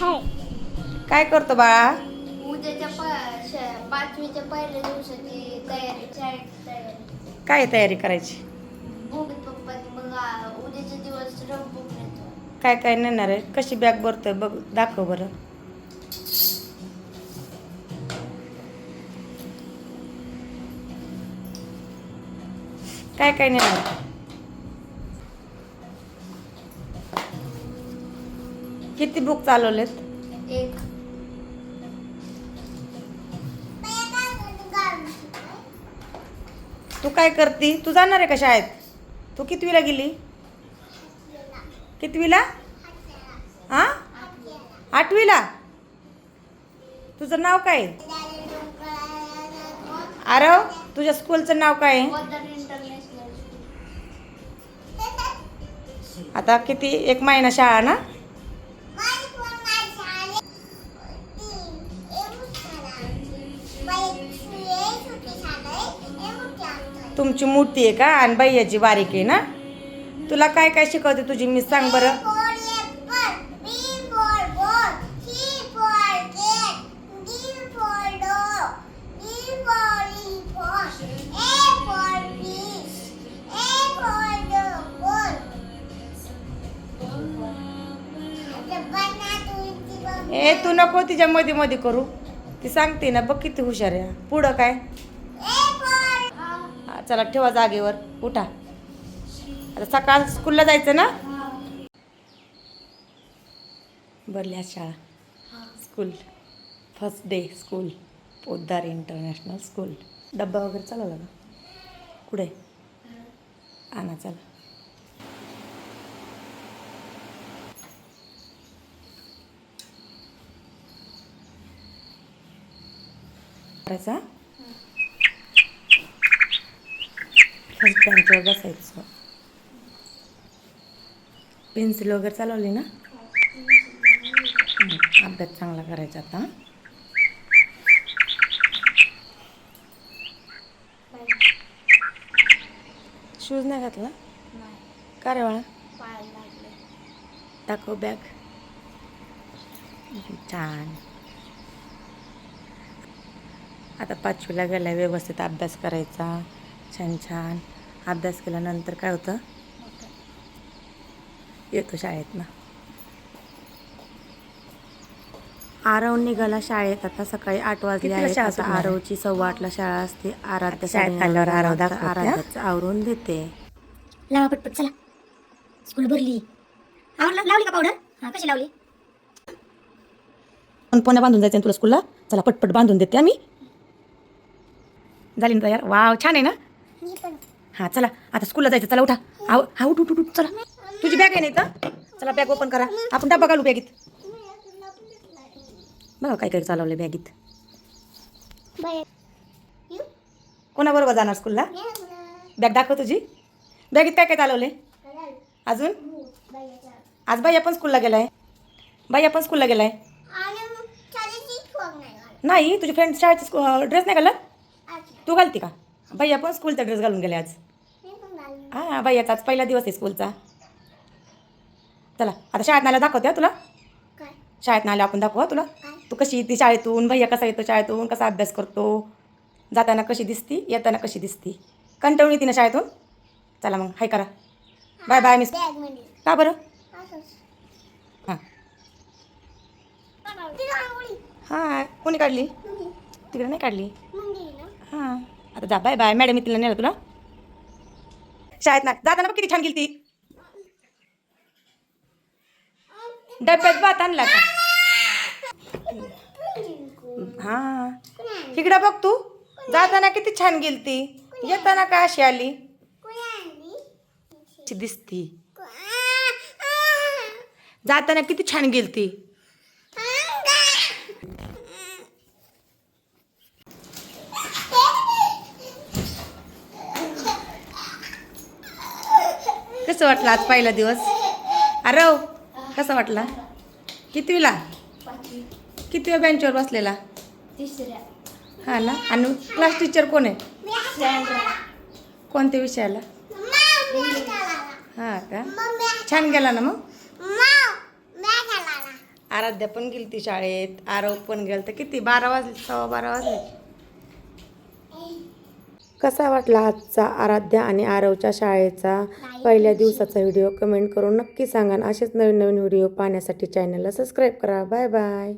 हाय काय करतो बाळा? उद्याच्या प- श- पाचवीच्या पहिल्या दिवसाची तयारी शाळेची तयारी. काय तयारी करायची? बुक पप्पा मग आ, उद्याचे दिवस रंगबुक नेतो काय काय नेणार आहे? कशी बॅग भरतोय बघ दाखव बरं. काय काय नेणार किती बुक चालवलेत? एक. तू काय करती? तू जाणार आहे का शाळेत? तू कितवीला गेली? कितवीला? हा? आठवीला? तुझं नाव काय? आहे? आरव तुझ्या स्कूलचं नाव काय आहे? इंटरनॅशनल आता किती? एक महिना शाळा ना? तुमची मोठी आहे का? आणि बाह्याची बारीक आहे ना? तुला काय काय शिकवते तुझी? मी सांग बरं. ए तू नको तिच्या मध्ये मध्ये करू. ती सांगते ना बघ किती हुशार आहे. पुढं काय? चला ठेवा जागेवर. उठा. आता सकाळ स्कूलला जायचं ना? बरल्या शाळा. School first day school Poddar international school डब्बा वगैरे चालवला ना कुठे? आणा चला. करायचा फर्स्ट बेंचवर बसायचं. पेन्सिल वगैरे चालवली ना? अभ्यास चांगला करायचा आता? शूज नाही घातला? का रे बाळा दाखव बॅग छान. आता पाचवीला गेला व्यवस्थित अभ्यास करायचा. छान छान. अभ्यास केल्यानंतर काय होतं? येतो शाळेत ना. आरव निघाला शाळेत. आता सकाळी आठ वाजले आहेत. आता? आरवची सव्वा आठला शाळा असते. आराध्य शाळेत आल्यावर आरव दाखवते? आराध्याचं आवरून देते. लावा पटपट चला. स्कूल भरली. आवडला लावली का पावडर हा कशी लावली? पण पुन्हा बांधून जायचं तुला स्कूलला चला पटपट बांधून देते आम्ही. झाली ना तयार? वाव छान आहे ना? हां चला. आता स्कूलला जायचं. चला उठा. आव हा उठ उठ उठ. चला. तुझी बॅग आहे नाही तर चला बॅग ओपन करा. आपण डब्बा घालू बॅगीत बघा काय काय चालवलं बॅगीत कोणाबरोबर जाणार स्कूलला बॅग दाखव तुझी. बॅगीत काय काय चालवले अजून? आज बाई आपण स्कूलला गेलाय. बाई आपण स्कूलला गेलाय. नाही तुझी फ्रेंड शाळेची ड्रेस नाही घालत? तू घालती का? बाई आपण स्कूलचा ड्रेस घालून गेले आज. हां बाई आज पहिला दिवस आहे स्कूलचा. चला आता शाळेत नाला दाखवते तुला. शाळेत नाला आपण दाखवू तुला. तू कशी येते शाळेतून? भैया कसा येतो शाळेतून? कसा अभ्यास करतो? जाताना कशी दिसती? येताना कशी दिसती? कंटाळून येते ना शाळेतून? चला मग हाय करा. बाय बाय मिस का बरं? हां. हां कोणी काढली? तिकडे नाही काढली? आता जा बाय बाय. मॅडम तिला नेलं तुला. शाळेत ना जाताना बघ किती छान गेली ती डब्यात भात आणला का? हा. इकडं बघ तू. जाताना किती छान गेली ती येताना का अशी आली? दिसती. जाताना किती छान गेली ती कसं वाटलं आज पहिला दिवस? अरव कसं वाटला? कितवीला? पाचवी कितव्या बेंचवर बसलेला? हा ना? आणि क्लास टीचर कोण आहे? कोणत्या विषयाला? हा का? छान गेला ना मग? आराध्या पण गेली ती शाळेत. आरव पण गेल तर किती? बारा वाजले सव्वा बारा वाजले. कसा वाटला आजचा आराध्या आणि आरवच्या शाळेचा पहिल्या दिवसाचा व्हिडिओ? कमेंट करून नक्की सांगा असेच नवीन नवीन व्हिडिओ पाहण्यासाठी चॅनलला सबस्क्राईब करा. Bye bye.